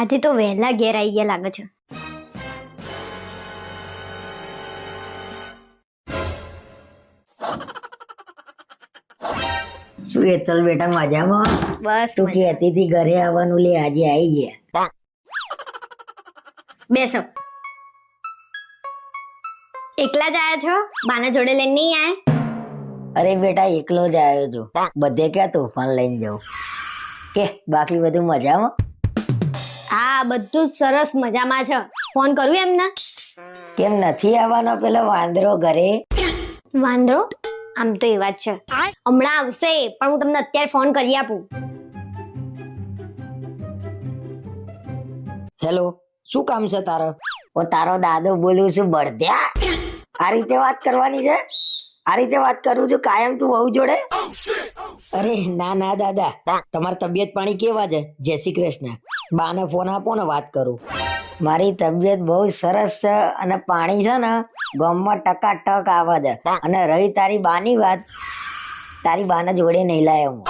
આજે તો વહેલા ઘેર આવી ગયા લાગે છે. શું હેતલ બેટા મજામાં? બસ તું. કહેતી હતી ઘરે આવવાનું લે આજે આવી ગયા. બેસો. એકલા જ આયા છો? બાના જોડે લઈને નહીં આયા? અરે બેટા એકલો જ આવ્યો છું. બધે ક્યાં તોફાન લઈને જાઉં? કે બાકી બધું મજામાં? હા બધું સરસ મજામાં છે. ફોન કરું એમને? કેમ નથી આવવાનો પેલો વાંદરો ઘરે? વાંદરો? આમ તો એ વાત છે. હમણાં આવશે પણ હું તમને અત્યારે ફોન કરી આપું. હેલો શું કામ છે તારો? ઓ તારો દાદો બોલું છું બળદ્યા. આ રીતે વાત કરવાની છે? આ રીતે વાત કરું છું કાયમ તું વહુ જોડે? અરે ના ના દાદા. તમારી તબિયત પાણી કેવા છે? જય શ્રી કૃષ્ણ. બાને ફોન આપો ને વાત કરું. મારી તબિયત બહુ સરસ છે અને પાણી છે ને ગામમાં ટકાટક આવે છે. અને રહી તારી બાની વાત, તારી બાને જોડે નહીં લાયો હું.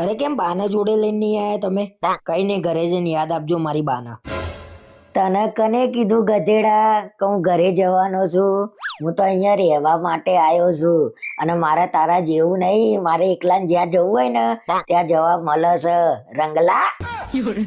અરે કેમ બાને જોડે લઈને નહીં આવ્યા તમે? કઈ નહીં, ઘરે જઈને યાદ આપજો મારી બાના. તને કને કીધું ગધેડા કે હું ઘરે જવાનો છું? હું તો અહીંયા રહેવા માટે આવ્યો છું. અને મારે તારા જેવું નહીં, મારે એકલા જ્યાં જવું હોય ને, ત્યાં જવા મળે છે. રંગલા! 有人